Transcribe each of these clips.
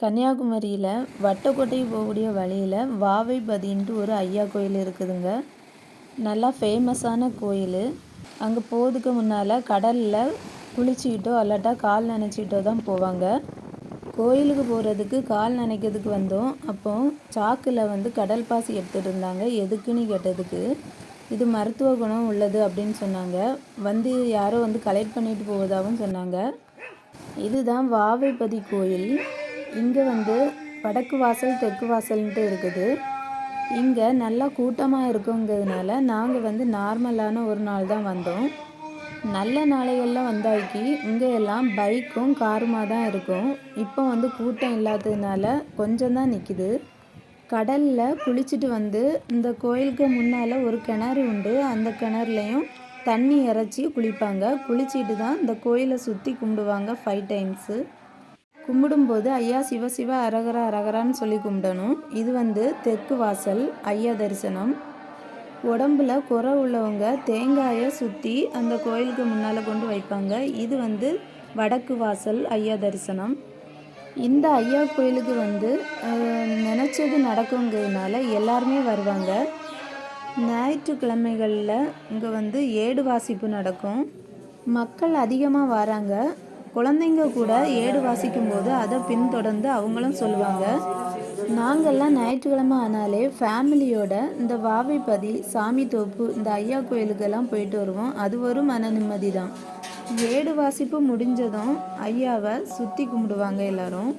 கன்னியாகுமரியில் வட்டக்கோட்டை போகக்கூடிய வழியில் வாவைபதின்ட்டு ஒரு ஐயா கோயில் இருக்குதுங்க. நல்லா ஃபேமஸான கோயில். அங்கே போகிறதுக்கு முன்னால் கடலில் குளிச்சுக்கிட்டோ அல்லாட்டா கால் நனைச்சிக்கிட்டோ தான் போவாங்க. கோயிலுக்கு போகிறதுக்கு கால் நனைக்கிறதுக்கு வந்தோம். அப்போ சாக்கில் வந்து கடல் பாசி எடுத்துகிட்டு இருந்தாங்க. எதுக்குன்னு கேட்டதுக்கு இது மருத்துவ குணம் உள்ளது அப்படின்னு சொன்னாங்க. வந்து யாரோ வந்து கலெக்ட் பண்ணிட்டு போவதாகவும் சொன்னாங்க. இதுதான் வாவைப்பதி கோயில். இங்கே வந்து வடக்கு வாசல் தெற்கு வாசல்ன்ட்டு இருக்குது. இங்கே நல்லா கூட்டமாக இருக்குங்கிறதுனால நாங்கள் வந்து நார்மலான ஒரு நாள் தான் வந்தோம். நல்ல நாளையெல்லாம் வந்தாக்கி இங்கே எல்லாம் பைக்கும் காருமாக தான் இருக்கும். இப்போ வந்து கூட்டம் இல்லாததுனால கொஞ்சம் தான் நிற்கிது கடலில் குளிச்சுட்டு வந்து இந்த கோயிலுக்கு முன்னால் ஒரு கிணறு உண்டு. அந்த கிணறுலையும் தண்ணி இறச்சி குளிப்பாங்க. குளிச்சுட்டு தான் இந்த கோயிலை சுற்றி கும்பிடுவாங்க ஃபைவ் டைம்ஸு கும்பிடும்போது ஐயா சிவ சிவ அரகரா அரகரான்னு சொல்லி கும்பிடணும். இது வந்து தெற்கு வாசல் ஐயா தரிசனம். உடம்புல குறை உள்ளவங்க தேங்காயை சுற்றி அந்த கோயிலுக்கு முன்னால் கொண்டு வைப்பாங்க. இது வந்து வடக்கு வாசல் ஐயா தரிசனம். இந்த ஐயா கோயிலுக்கு வந்து நினச்சது நடக்குங்கிறதுனால எல்லாருமே வருவாங்க. ஞாயிற்றுக்கிழமைகளில் இங்கே வந்து ஏடு வாசிப்பு நடக்கும். மக்கள் அதிகமாக வராங்க. குழந்தைங்க கூட ஏடு வாசிக்கும் போது அதை பின்தொடர்ந்து அவங்களும் சொல்லுவாங்க. நாங்கள்லாம் ஞாயிற்றுக்கிழமை ஆனாலே ஃபேமிலியோட இந்த வாவைப்பதி சாமி தோப்பு இந்த ஐயா கோயிலுக்கெல்லாம் போயிட்டு வருவோம். அது ஒரு மன நிம்மதி தான் ஏடு வாசிப்பு முடிஞ்சதும் ஐயாவை சுற்றி கும்பிடுவாங்க எல்லாரும்.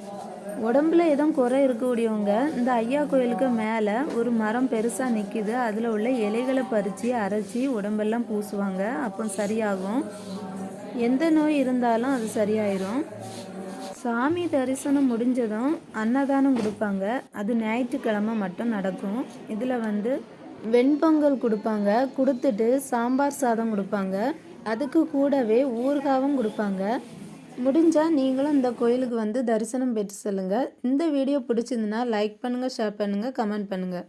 உடம்புல எதுவும் குறை இருக்கக்கூடியவங்க இந்த ஐயா கோயிலுக்கு மேலே ஒரு மரம் பெருசாக நிற்கிது அதில் உள்ள இலைகளை பறித்து அரைச்சி உடம்பெல்லாம் பூசுவாங்க. அப்போ சரியாகும். எந்த நோய் இருந்தாலும் அது சரியாயிரும். சாமி தரிசனம் முடிஞ்சதும் அன்னதானம் கொடுப்பாங்க. அது ஞாயிற்றுக்கிழமை மட்டும் நடக்கும். இதில் வந்து வெண்பொங்கல் கொடுப்பாங்க. கொடுத்துட்டு சாம்பார் சாதம் கொடுப்பாங்க. அதுக்கு கூடவே ஊறுகாவும் கொடுப்பாங்க. முடிஞ்சால் நீங்களும் இந்த கோயிலுக்கு வந்து தரிசனம் பெற்று செல்லுங்கள் இந்த வீடியோ பிடிச்சிருந்துன்னா லைக் பண்ணுங்கள் ஷேர் பண்ணுங்கள் கமெண்ட் பண்ணுங்கள்